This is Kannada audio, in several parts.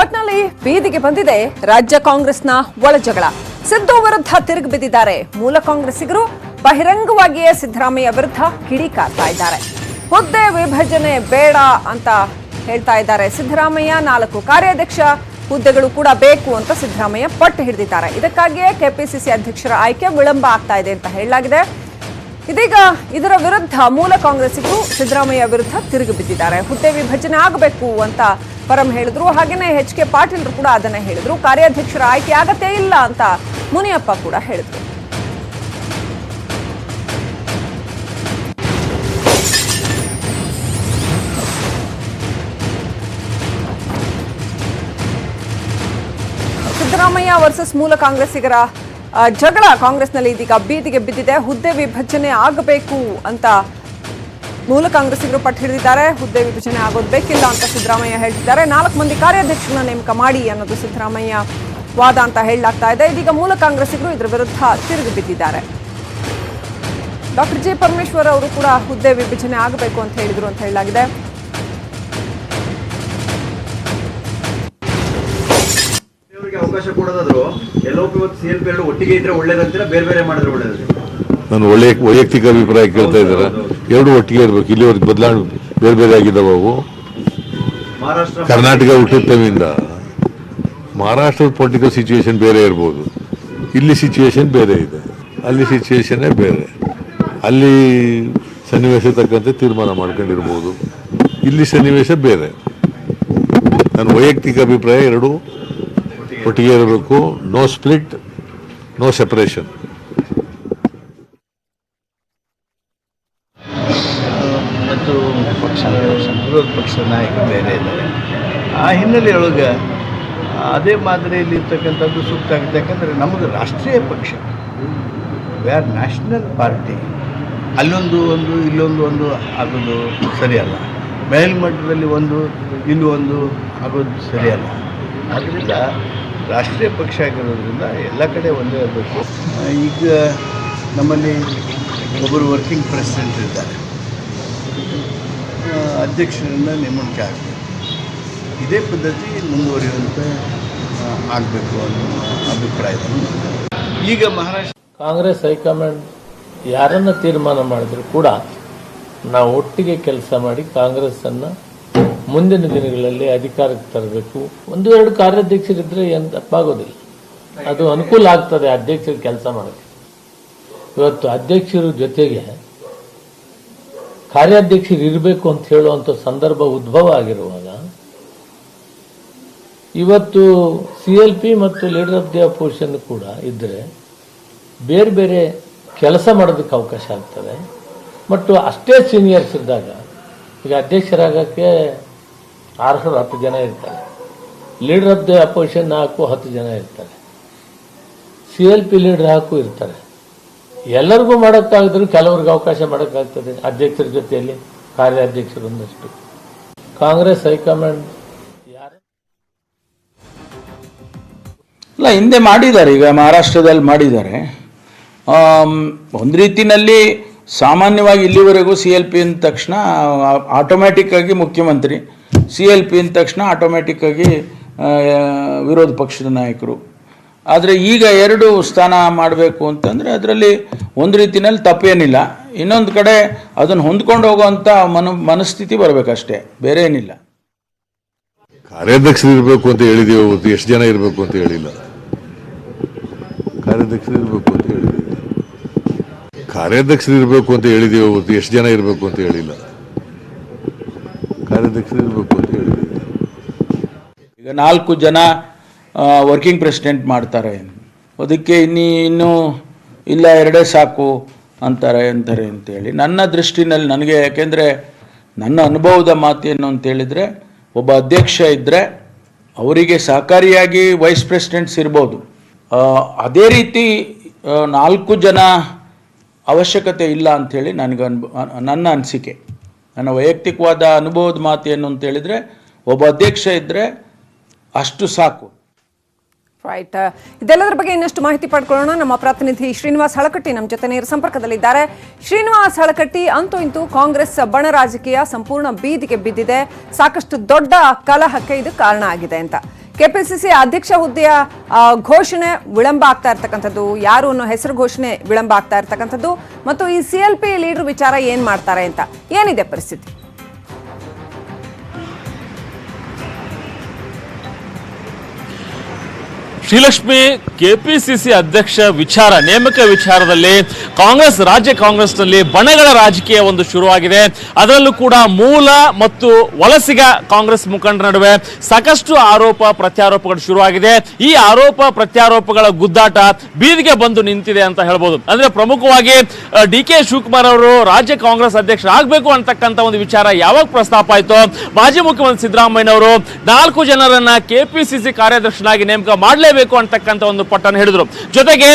ಒಟ್ನಲ್ಲಿ ಬೀದಿಗೆ ಬಂದಿದೆ ರಾಜ್ಯ ಕಾಂಗ್ರೆಸ್ನ ಒಳಜಗಳ ಸಿದ್ದು ವಿರುದ್ಧ ತಿರುಗಿ ಬಿದ್ದಿದ್ದಾರೆ. ಮೂಲ ಕಾಂಗ್ರೆಸ್ಸಿಗರು ಬಹಿರಂಗವಾಗಿಯೇ ಸಿದ್ದರಾಮಯ್ಯ ವಿರುದ್ಧ ಕಿಡಿಕಾರ್ತಾ ಇದ್ದಾರೆ. ಹುದ್ದೆ ವಿಭಜನೆ ಬೇಡ ಅಂತ ಹೇಳ್ತಾ ಇದ್ದಾರೆ ಸಿದ್ದರಾಮಯ್ಯ. ನಾಲ್ಕು ಕಾರ್ಯಾಧ್ಯಕ್ಷ ಹುದ್ದೆಗಳು ಕೂಡ ಬೇಕು ಅಂತ ಸಿದ್ದರಾಮಯ್ಯ ಪಟ್ಟು ಹಿಡಿದಿದ್ದಾರೆ. ಇದಕ್ಕಾಗಿಯೇ ಕೆಪಿಸಿಸಿ ಅಧ್ಯಕ್ಷರ ಆಯ್ಕೆ ವಿಳಂಬ ಆಗ್ತಾ ಇದೆ ಅಂತ ಹೇಳಲಾಗಿದೆ. ಇದೀಗ ಇದರ ವಿರುದ್ಧ ಮೂಲ ಕಾಂಗ್ರೆಸ್ಸಿಗರು ಸಿದ್ದರಾಮಯ್ಯ ವಿರುದ್ಧ ತಿರುಗಿ ಬಿದ್ದಿದ್ದಾರೆ. ಹುದ್ದೆ ವಿಭಜನೆ ಆಗಬೇಕು ಅಂತ ಪರಂ ಹೇಳಿದ್ರು. ಹಾಗೇನೆ ಎಚ್ ಕೆ ಪಾಟೀಲ್ರು ಕೂಡ ಅದನ್ನ ಹೇಳಿದ್ರು. ಕಾರ್ಯಾಧ್ಯಕ್ಷರ ಆಯ್ಕೆ ಆಗತ್ತೇ ಇಲ್ಲ ಅಂತ ಮುನಿಯಪ್ಪ ಕೂಡ ಹೇಳಿದ್ರು. ಸಿದ್ದರಾಮಯ್ಯ ವರ್ಸಸ್ ಮೂಲ ಕಾಂಗ್ರೆಸ್ಸಿಗರ ಜಗಳ ಕಾಂಗ್ರೆಸ್ನಲ್ಲಿ ಇದೀಗ ಬೀದಿಗೆ ಬಿದ್ದಿದೆ. ಹುದ್ದೆ ವಿಭಜನೆ ಆಗಬೇಕು ಅಂತ ಮೂಲ ಕಾಂಗ್ರೆಸ್ಸಿಗರು ಪಟ್ಟು ಹಿಡಿದಿದ್ದಾರೆ. ಹುದ್ದೆ ವಿಭಜನೆ ಆಗೋದು ಬೇಕಿಲ್ಲ ಅಂತ ಸಿದ್ದರಾಮಯ್ಯ ಹೇಳ್ತಿದ್ದಾರೆ. ನಾಲ್ಕು ಮಂದಿ ಕಾರ್ಯಾಧ್ಯಕ್ಷರನ್ನ ನೇಮಕ ಮಾಡಿ ಅನ್ನೋದು ಸಿದ್ದರಾಮಯ್ಯ ವಾದ ಅಂತ ಹೇಳಲಾಗ್ತಾ ಇದೆ. ಇದೀಗ ಮೂಲ ಕಾಂಗ್ರೆಸ್ಸಿಗರು ಇದರ ವಿರುದ್ಧ ತಿರುಗಿ ಬಿದ್ದಿದ್ದಾರೆ. ಡಾಕ್ಟರ್ ಜಿ ಪರಮೇಶ್ವರ್ ಅವರು ಕೂಡ ಹುದ್ದೆ ವಿಭಜನೆ ಆಗಬೇಕು ಅಂತ ಹೇಳಿದ್ರು ಅಂತ ಹೇಳಲಾಗಿದೆ. ಅವಕಾಶ ಕೊಡೋದಾದ್ರು ಎಲ್ಲೋ ಸಿ ಎಲ್ ಪಿ ಎರಡು ಒಟ್ಟಿಗೆ ಇದ್ರೆ ಒಳ್ಳೇದಂತೀರ ಬೇರೆ ಬೇರೆ ಮಾಡಿದ್ರೆ ಒಳ್ಳೇದಂತೀರಾ ನಾನು ಒಳ್ಳೆಯ ವೈಯಕ್ತಿಕ ಅಭಿಪ್ರಾಯ ಕೇಳ್ತಾ ಇದ್ದಾರೆ? ಎರಡು ಒಟ್ಟಿಗೆ ಇರಬೇಕು. ಇಲ್ಲಿವರೆಗೆ ಬದಲಾವಣೆ ಬೇರೆ ಬೇರೆ ಆಗಿದ್ದಾವೆ ಅವು. ಕರ್ನಾಟಕ ಹುಟ್ಟುತ್ತವಿಂದ ಮಹಾರಾಷ್ಟ್ರದ ಪೊಲಿಟಿಕಲ್ ಸಿಚುವೇಶನ್ ಬೇರೆ ಇರ್ಬೋದು. ಇಲ್ಲಿ ಸಿಚುವೇಶನ್ ಬೇರೆ ಇದೆ. ಅಲ್ಲಿ ಸಿಚುವೇಶನ್ನೇ ಬೇರೆ. ಅಲ್ಲಿ ಸನ್ನಿವೇಶ ತಕ್ಕಂತೆ ತೀರ್ಮಾನ ಮಾಡ್ಕೊಂಡಿರ್ಬೋದು. ಇಲ್ಲಿ ಸನ್ನಿವೇಶ ಬೇರೆ. ನನ್ನ ವೈಯಕ್ತಿಕ ಅಭಿಪ್ರಾಯ ಎರಡು. ಒಟ್ಟಿಗೆ ಇರಬೇಕು. ನೋ ಸ್ಪ್ಲಿಟ್ ನೋ ಸೆಪರೇಷನ್ ವಿರೋಧ ಪಕ್ಷದ ನಾಯಕರು ಬೇರೆ ಇದ್ದಾರೆ. ಆ ಹಿನ್ನೆಲೆಯೊಳಗೆ ಅದೇ ಮಾದರಿಯಲ್ಲಿ ಇರ್ತಕ್ಕಂಥದ್ದು ಸೂಕ್ತ ಆಗುತ್ತೆ. ಯಾಕಂದರೆ ನಮ್ಮದು ರಾಷ್ಟ್ರೀಯ ಪಕ್ಷ ವಿ ಆರ್ ನ್ಯಾಷನಲ್ ಪಾರ್ಟಿ ಅಲ್ಲೊಂದು ಒಂದು, ಇಲ್ಲೊಂದು ಒಂದು ಆಗೋದು ಸರಿಯಲ್ಲ. ಮೇಲ್ಮಟ್ಟದಲ್ಲಿ ಒಂದು, ಇಲ್ಲಿ ಒಂದು ಆಗೋದು ಸರಿಯಲ್ಲ. ಆದ್ದರಿಂದ ರಾಷ್ಟ್ರೀಯ ಪಕ್ಷ ಆಗಿರೋದ್ರಿಂದ ಎಲ್ಲ ಕಡೆ ಒಂದೇ ಇರಬೇಕು ಈಗ ನಮ್ಮಲ್ಲಿ ಒಬ್ಬರು ವರ್ಕಿಂಗ್ ಪ್ರೆಸಿಡೆಂಟ್ ಇದ್ದಾರೆ. ಅಧ್ಯಕ್ಷರನ್ನ ನೇಮಕ ಆಗಬೇಕು ಇದೇ ಪದ್ಧತಿ ಮುಂದುವರಿಯುವಂತೆ ಆಗಬೇಕು ಅನ್ನೋ ಅಭಿಪ್ರಾಯ ಈಗ ಮಹಾರಾಷ್ಟ್ರ ಕಾಂಗ್ರೆಸ್ ಹೈಕಮಾಂಡ್ ಯಾರನ್ನ ತೀರ್ಮಾನ ಮಾಡಿದ್ರು ಕೂಡ ನಾವು ಒಟ್ಟಿಗೆ ಕೆಲಸ ಮಾಡಿ ಕಾಂಗ್ರೆಸ್ಸನ್ನು ಮುಂದಿನ ದಿನಗಳಲ್ಲಿ ಅಧಿಕಾರಕ್ಕೆ ತರಬೇಕು. ಒಂದು ಎರಡು ಕಾರ್ಯಾಧ್ಯಕ್ಷರಿದ್ರೆ ಏನು ತಪ್ಪಾಗೋದಿಲ್ಲ ಅದು ಅನುಕೂಲ ಆಗ್ತದೆ ಅಧ್ಯಕ್ಷರು ಕೆಲಸ ಮಾಡೋಕ್ಕೆ. ಇವತ್ತು ಅಧ್ಯಕ್ಷರು ಜೊತೆಗೆ ಕಾರ್ಯಾಧ್ಯಕ್ಷರು ಇರಬೇಕು ಅಂತ ಹೇಳುವಂಥ ಸಂದರ್ಭ ಉದ್ಭವ ಆಗಿರುವಾಗ, ಇವತ್ತು ಸಿ ಎಲ್ ಪಿ ಮತ್ತು ಲೀಡರ್ ಆಫ್ ದಿ ಅಪೋಸಿಷನ್ ಕೂಡ ಇದ್ದರೆ ಬೇರೆ ಬೇರೆ ಕೆಲಸ ಮಾಡೋದಕ್ಕೆ ಅವಕಾಶ ಆಗ್ತದೆ. ಮತ್ತು ಅಷ್ಟೇ ಸೀನಿಯರ್ಸ್ ಇದ್ದಾಗ, ಈಗ ಅಧ್ಯಕ್ಷರಾಗಕ್ಕೆ ಅರ್ಹರು ಹತ್ತು ಜನ ಇರ್ತಾರೆ. ಲೀಡರ್ ಆಫ್ ದಿ ಅಪೋಸಿಷನ್ ಹಾಕು ಹತ್ತು ಜನ ಇರ್ತಾರೆ. ಸಿ ಎಲ್ ಪಿ ಲೀಡರ್ ಹಾಕು ಇರ್ತಾರೆ. ಎಲ್ಲರಿಗೂ ಮಾಡೋಕ್ಕಾಗದ್ರು ಕೆಲವ್ರಿಗೆ ಅವಕಾಶ ಮಾಡೋಕ್ಕಾಗ್ತದೆ, ಅಧ್ಯಕ್ಷರ ಜೊತೆಯಲ್ಲಿ ಕಾರ್ಯಾಧ್ಯಕ್ಷರು ಒಂದಷ್ಟು. ಕಾಂಗ್ರೆಸ್ ಹೈಕಮಾಂಡ್ ಅಲ್ಲ ಹಿಂದೆ ಮಾಡಿದ್ದಾರೆ, ಈಗ ಮಹಾರಾಷ್ಟ್ರದಲ್ಲಿ ಮಾಡಿದ್ದಾರೆ. ಒಂದು ರೀತಿಯಲ್ಲಿ ಸಾಮಾನ್ಯವಾಗಿ ಇಲ್ಲಿವರೆಗೂ ಸಿ ಎಲ್ ಪಿ ಅಂದ ತಕ್ಷಣ ಆಟೋಮ್ಯಾಟಿಕ್ ಆಗಿ ಮುಖ್ಯಮಂತ್ರಿ, ಸಿ ಎಲ್ ಪಿ ಅಂದ ತಕ್ಷಣ ಆಟೋಮ್ಯಾಟಿಕ್ ಆಗಿ ವಿರೋಧ ಪಕ್ಷದ ನಾಯಕರು. ಆದರೆ ಈಗ ಎರಡು ಸ್ಥಾನ ಮಾಡಬೇಕು ಅಂತಂದರೆ ಅದರಲ್ಲಿ ಒಂದು ರೀತಿನಲ್ಲಿ ತಪ್ಪೇನಿಲ್ಲ. ಇನ್ನೊಂದು ಕಡೆ ಅದನ್ನು ಹೊಂದ್ಕೊಂಡು ಹೋಗುವಂಥ ಮನ ಮನಸ್ಥಿತಿ ಬರಬೇಕಷ್ಟೇ. ಬೇರೆ ಏನಿಲ್ಲ. ಕಾರ್ಯಾಧ್ಯಕ್ಷರು ಇರಬೇಕು ಅಂತ ಹೇಳಿದೀವಿ ಅವತ್ತು. ಎಷ್ಟು ಜನ ಇರಬೇಕು ಅಂತ ಹೇಳಿಲ್ಲ. ಕಾರ್ಯಾಧ್ಯಕ್ಷರು ಇರಬೇಕು ಅಂತ ಹೇಳಿದೀವಿ. ಕಾರ್ಯಾಧ್ಯಕ್ಷರು ಇರಬೇಕು ಅಂತ ಹೇಳಿದೀವಿ ಅವತ್ತು. ಎಷ್ಟು ಜನ ಇರಬೇಕು ಅಂತ ಹೇಳಿಲ್ಲ. ಕಾರ್ಯಾಧ್ಯಕ್ಷರು ಇರಬೇಕು ಅಂತ ಹೇಳಿದೀವಿ. ಈಗ ನಾಲ್ಕು ಜನ ವರ್ಕಿಂಗ್ ಪ್ರೆಸಿಡೆಂಟ್ ಮಾಡ್ತಾರೆ. ಅದಕ್ಕೆ ಇನ್ನಿ, ಇನ್ನೂ ಇಲ್ಲ, ಎರಡೇ ಸಾಕು ಅಂತಾರೆ ಅಂತಾರೆ ಅಂತೇಳಿ. ನನ್ನ ದೃಷ್ಟಿನಲ್ಲಿ ನನಗೆ, ಯಾಕೆಂದರೆ ನನ್ನ ಅನುಭವದ ಮಾತೇನು ಅಂತೇಳಿದರೆ, ಒಬ್ಬ ಅಧ್ಯಕ್ಷ ಇದ್ದರೆ ಅವರಿಗೆ ಸಹಕಾರಿಯಾಗಿ ವೈಸ್ ಪ್ರೆಸಿಡೆಂಟ್ಸ್ ಇರ್ಬೋದು. ಅದೇ ರೀತಿ ನಾಲ್ಕು ಜನ ಅವಶ್ಯಕತೆ ಇಲ್ಲ ಅಂಥೇಳಿ ನನಗೆ ಅನ್ಬ ನನ್ನ ಅನಿಸಿಕೆ. ನನ್ನ ವೈಯಕ್ತಿಕವಾದ ಅನುಭವದ ಮಾತೇನು ಅಂತೇಳಿದರೆ, ಒಬ್ಬ ಅಧ್ಯಕ್ಷ ಇದ್ದರೆ ಅಷ್ಟು ಸಾಕು. ರೈಟ್ ಇದೆಲ್ಲದರ ಬಗ್ಗೆ ಇನ್ನಷ್ಟು ಮಾಹಿತಿ ಪಡ್ಕೊಳ್ಳೋಣ. ನಮ್ಮ ಪ್ರತಿನಿಧಿ ಶ್ರೀನಿವಾಸ್ ಹಳಕಟ್ಟಿ ನಮ್ಮ ಜೊತೆ ನೇರ ಸಂಪರ್ಕದಲ್ಲಿದ್ದಾರೆ. ಶ್ರೀನಿವಾಸ್ ಹಳಕಟ್ಟಿ, ಅಂತೂ ಇಂತೂ ಕಾಂಗ್ರೆಸ್ ಬಣ ರಾಜಕೀಯ ಸಂಪೂರ್ಣ ಬೀದಿಗೆ ಬಿದ್ದಿದೆ. ಸಾಕಷ್ಟು ದೊಡ್ಡ ಕಲಹಕ್ಕೆ ಇದು ಕಾರಣ ಆಗಿದೆ ಅಂತ. ಕೆಪಿಸಿಸಿ ಅಧ್ಯಕ್ಷ ಹುದ್ದೆಯ ಘೋಷಣೆ ವಿಳಂಬ ಆಗ್ತಾ ಇರ್ತಕ್ಕಂಥದ್ದು. ಯಾರು ಅನ್ನೋ ಹೆಸರು ಘೋಷಣೆ ವಿಳಂಬ ಆಗ್ತಾ ಇರ್ತಕ್ಕಂಥದ್ದು. ಮತ್ತು ಈ ಸಿ ಎಲ್ ಪಿ ಲೀಡರ್ ವಿಚಾರ ಏನು ಮಾಡ್ತಾರೆ ಅಂತ. ಏನಿದೆ ಪರಿಸ್ಥಿತಿ? ಶ್ರೀಲಕ್ಷ್ಮಿ ಕೆಪಿಸಿಸಿ ಅಧ್ಯಕ್ಷ ವಿಚಾರ, ನೇಮಕ ವಿಚಾರದಲ್ಲಿ ಕಾಂಗ್ರೆಸ್, ರಾಜ್ಯ ಕಾಂಗ್ರೆಸ್ನಲ್ಲಿ ಬಣಗಳ ರಾಜಕೀಯ ಒಂದು ಶುರುವಾಗಿದೆ. ಅದರಲ್ಲೂ ಕೂಡ ಮೂಲ ಮತ್ತು ವಲಸಿಗ ಕಾಂಗ್ರೆಸ್ ಮುಖಂಡರ ನಡುವೆ ಸಾಕಷ್ಟು ಆರೋಪ ಪ್ರತ್ಯಾರೋಪಗಳು ಶುರುವಾಗಿದೆ. ಈ ಆರೋಪ ಪ್ರತ್ಯಾರೋಪಗಳ ಗುದ್ದಾಟ ಬೀದಿಗೆ ಬಂದು ನಿಂತಿದೆ ಅಂತ ಹೇಳ್ಬೋದು. ಅಂದ್ರೆ ಪ್ರಮುಖವಾಗಿ ಡಿ ಕೆ ಶಿವಕುಮಾರ್ ಅವರು ರಾಜ್ಯ ಕಾಂಗ್ರೆಸ್ ಅಧ್ಯಕ್ಷರಾಗಬೇಕು ಅಂತಕ್ಕಂಥ ಒಂದು ವಿಚಾರ ಯಾವಾಗ ಪ್ರಸ್ತಾಪ ಆಯಿತು, ಮಾಜಿ ಮುಖ್ಯಮಂತ್ರಿ ಸಿದ್ದರಾಮಯ್ಯನವರು ನಾಲ್ಕು ಜನರನ್ನ ಕೆಪಿಸಿಸಿ ಕಾರ್ಯದರ್ಶನಾಗಿ ನೇಮಕ ಮಾಡಲೇಬೇಕು ಅಂತಕ್ಕಂಥ ಒಂದು ಪಟ್ಟನ್ನು ಹಿಡಿದ್ರು ಜೊತೆಗೆ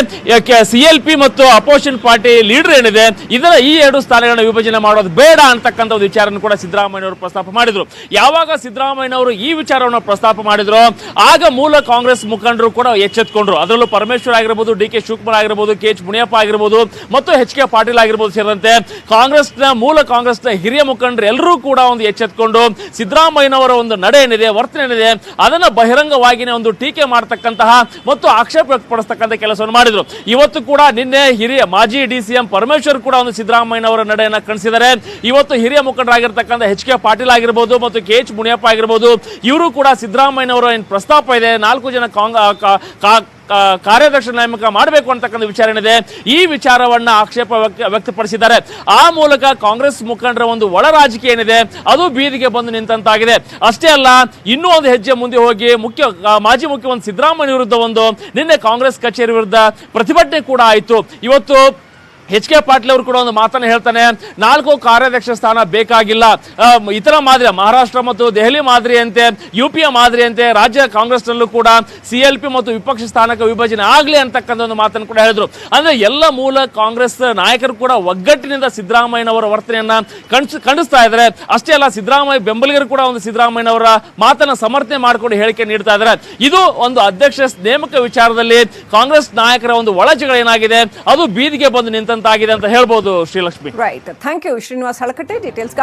ಸಿ ಎಲ್ ಪಿ ಮತ್ತು ಅಪೋಸಿಷನ್ ಪಾರ್ಟಿ ಲೀಡರ್ ಏನಿದೆ, ಇದರ ಈ ಎರಡು ಸ್ಥಾನಗಳನ್ನು ವಿಭಜನೆ ಮಾಡೋದು ಬೇಡ ಅಂತಕ್ಕಂಥ ಒಂದು ವಿಚಾರವನ್ನು ಕೂಡ ಸಿದ್ದರಾಮಯ್ಯನವರು ಪ್ರಸ್ತಾಪ ಮಾಡಿದ್ರು. ಯಾವಾಗ ಸಿದ್ದರಾಮಯ್ಯನವರು ಈ ವಿಚಾರವನ್ನು ಪ್ರಸ್ತಾಪ ಮಾಡಿದ್ರು, ಆಗ ಮೂಲ ಕಾಂಗ್ರೆಸ್ ಮುಖಂಡರು ಕೂಡ ಎಚ್ಚೆತ್ಕೊಂಡ್ರು. ಅದರಲ್ಲೂ ಪರಮೇಶ್ವರ್ ಆಗಿರ್ಬೋದು, ಡಿ ಕೆ ಶಿವಕುಮಾರ್ ಆಗಿರ್ಬೋದು, ಕೆ ಎಚ್ ಮುನಿಯಪ್ಪ ಆಗಿರ್ಬೋದು, ಮತ್ತು ಎಚ್ ಕೆ ಪಾಟೀಲ್ ಆಗಿರ್ಬೋದು ಸೇರಿದಂತೆ ಕಾಂಗ್ರೆಸ್ನ, ಮೂಲ ಕಾಂಗ್ರೆಸ್ನ ಹಿರಿಯ ಮುಖಂಡರು ಎಲ್ಲರೂ ಕೂಡ ಒಂದು ಎಚ್ಚೆತ್ಕೊಂಡು ಸಿದ್ದರಾಮಯ್ಯನವರ ಒಂದು ನಡೆ ಏನಿದೆ, ವರ್ತನೆ ಏನಿದೆ, ಅದನ್ನ ಬಹಿರಂಗವಾಗಿನೇ ಒಂದು ಟೀಕೆ ಮಾಡತಕ್ಕಂತಹ ಮತ್ತು ಆಕ್ಷೇಪ ವ್ಯಕ್ತಪಡಿಸ್ತಕ್ಕಂಥ ಕೆಲಸವನ್ನು ಮಾಡಿದ್ರು. ಇವತ್ತು ಕೂಡ ನಿನ್ನೆ ಹಿರಿಯ ಮಾಜಿ ಡಿ ಸಿ ಪರಮೇಶ್ವರ್ ಕೂಡ ಒಂದು ಸಿದ್ದರಾಮಯ್ಯನವರ ನಡೆಯನ್ನು ಕಣಿಸಿದ್ದಾರೆ. ಇವತ್ತು ಹಿರಿಯ ಮುಖಂಡರಾಗಿರ್ತಕ್ಕಂಥ ಎಚ್ ಕೆ ಪಾಟೀಲ್ ಆಗಿರ್ಬೋದು ಮತ್ತು ಕೆ ಎಚ್ ಮುನಿಯಪ್ಪ ಆಗಿರ್ಬೋದು, ಇವರು ಕೂಡ ಸಿದ್ದರಾಮಯ್ಯನವರ ಏನು ಪ್ರಸ್ತಾಪ ಇದೆ, ನಾಲ್ಕು ಜನ ಕಾಂಗ್ ಕಾ- ಕಾ- ಕಾ- ಕಾರ್ಯಾಧ್ಯಕ್ಷ ನೇಮಕ ಮಾಡಬೇಕು ಅಂತಕ್ಕಂಥ ವಿಚಾರ ಏನಿದೆ ಈ ವಿಚಾರವನ್ನ ಆಕ್ಷೇಪ ವ್ಯಕ್ತ- ವ್ಯಕ್ತಪಡಿಸಿದ್ದಾರೆ. ಆ ಮೂಲಕ ಕಾಂಗ್ರೆಸ್ ಮುಖಂಡರ ಒಂದು ಒಳ ರಾಜಕೀಯ ಏನಿದೆ, ಅದು ಬೀದಿಗೆ ಬಂದು ನಿಂತಂತಾಗಿದೆ. ಅಷ್ಟೇ ಅಲ್ಲ, ಇನ್ನೂ ಒಂದು ಹೆಜ್ಜೆ ಮುಂದೆ ಹೋಗಿ ಮುಖ್ಯ ಮಾಜಿ ಮುಖ್ಯಮಂತ್ರಿ ಸಿದ್ದರಾಮಯ್ಯ ವಿರುದ್ಧ ಒಂದು ನಿನ್ನೆ ಕಾಂಗ್ರೆಸ್ ಕಚೇರಿ ವಿರುದ್ಧ ಪ್ರತಿಭಟನೆ ಕೂಡ ಆಯಿತು. ಇವತ್ತು ಎಚ್ ಕೆ ಪಾಟೀಲ್ ಅವರು ಕೂಡ ಒಂದು ಮಾತನ್ನ ಹೇಳ್ತಾನೆ, ನಾಲ್ಕು ಕಾರ್ಯಾಧ್ಯಕ್ಷ ಸ್ಥಾನ ಬೇಕಾಗಿಲ್ಲ. ಇತರ ಮಾದರಿ, ಮಹಾರಾಷ್ಟ್ರ ಮತ್ತು ದೆಹಲಿ ಮಾದರಿಯಂತೆ ಯು ಪಿ ಎ ಮಾದರಿಯಂತೆ ರಾಜ್ಯ ಕಾಂಗ್ರೆಸ್ನಲ್ಲೂ ಕೂಡ ಸಿ ಎಲ್ ಪಿ ಮತ್ತು ವಿಪಕ್ಷ ಸ್ಥಾನಕ್ಕೆ ವಿಭಜನೆ ಆಗಲಿ ಅಂತಕ್ಕಂಥ ಒಂದು ಮಾತನ್ನು ಕೂಡ ಹೇಳಿದ್ರು. ಅಂದ್ರೆ ಎಲ್ಲ ಮೂಲ ಕಾಂಗ್ರೆಸ್ ನಾಯಕರು ಕೂಡ ಒಗ್ಗಟ್ಟಿನಿಂದ ಸಿದ್ದರಾಮಯ್ಯನವರ ವರ್ತನೆಯನ್ನ ಕಣ್ಸ್ ಖಂಡಿಸ್ತಾ ಇದ್ದಾರೆ ಅಷ್ಟೇ ಅಲ್ಲ, ಸಿದ್ದರಾಮಯ್ಯ ಬೆಂಬಲಿಗರು ಕೂಡ ಒಂದು ಸಿದ್ದರಾಮಯ್ಯನವರ ಮಾತನ್ನ ಸಮರ್ಥನೆ ಮಾಡಿಕೊಂಡು ಹೇಳಿಕೆ ನೀಡ್ತಾ ಇದ್ದಾರೆ ಇದು ಒಂದು ಅಧ್ಯಕ್ಷ ನೇಮಕ ವಿಚಾರದಲ್ಲಿ ಕಾಂಗ್ರೆಸ್ ನಾಯಕರ ಒಂದು ಒಳಜಗಳೇನಾಗಿದೆ ಅದು ಬೀದಿಗೆ ಬಂದು ನಿಂತಂತಾಗಿದೆ ಅಂತ ಹೇಳ್ಬೋದು Srilakshmi. Right thank you Srinivas Halakatte details